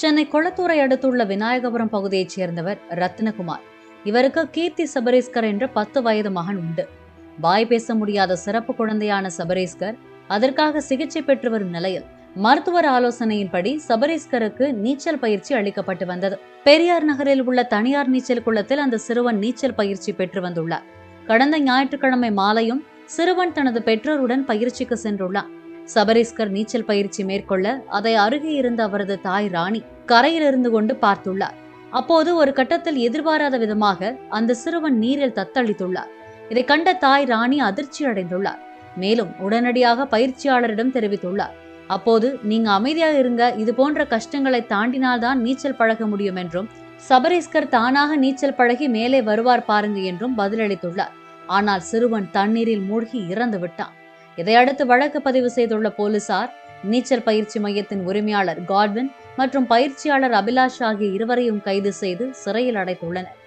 சென்னை கொளத்தூரை அடுத்துள்ள விநாயகபுரம் பகுதியைச் சேர்ந்தவர் ரத்னகுமார். இவருக்கு கீர்த்தி சபரேஸ்கர் என்ற பத்து வயது மகன் உண்டு. வாய் பேச முடியாத சிறப்பு குழந்தையான சபரேஸ்கர் அதற்காக சிகிச்சை பெற்று வரும் நிலையில் மருத்துவர் ஆலோசனையின்படி சபரேஸ்கருக்கு நீச்சல் பயிற்சி அளிக்கப்பட்டு வந்தது. பெரியார் நகரில் உள்ள தனியார் நீச்சல் குளத்தில் அந்த சிறுவன் நீச்சல் பயிற்சி பெற்று வந்துள்ளார். கடந்த ஞாயிற்றுக்கிழமை மாலையும் சிறுவன் தனது பெற்றோருடன் பயிற்சிக்கு சென்றுள்ளார். சபரீஸ்கர் நீச்சல் பயிற்சி மேற்கொள்ள அதை அருகே இருந்த அவரது தாய் ராணி கரையில் இருந்து கொண்டு பார்த்துள்ளார். அப்போது ஒரு கட்டத்தில் எதிர்பாராத விதமாக அந்த சிறுவன் நீரில் தத்தளித்துள்ளார். இதை கண்ட தாய் ராணி அதிர்ச்சி அடைந்துள்ளார். மேலும் உடனடியாக பயிற்சியாளரிடம் தெரிவித்துள்ளார். அப்போது நீங்க அமைதியாக இருங்க. இது போன்ற கஷ்டங்களை தாண்டினால்தான் நீச்சல் பழக முடியும் என்றும் சபரீஸ்கர் தானாக நீச்சல் பழகி மேலே வருவார் பாருங்க என்றும் பதிலளித்துள்ளார். ஆனால் சிறுவன் தண்ணீரில் மூழ்கி இறந்து விட்டான். இதையடுத்து வழக்கு பதிவு செய்துள்ள போலீசார் நீச்சல் பயிற்சி மையத்தின் உரிமையாளர் காட்வின் மற்றும் பயிற்சியாளர் அபிலாஷ் ஆகிய இருவரையும் கைது செய்து சிறையில் அடைத்துள்ளனர்.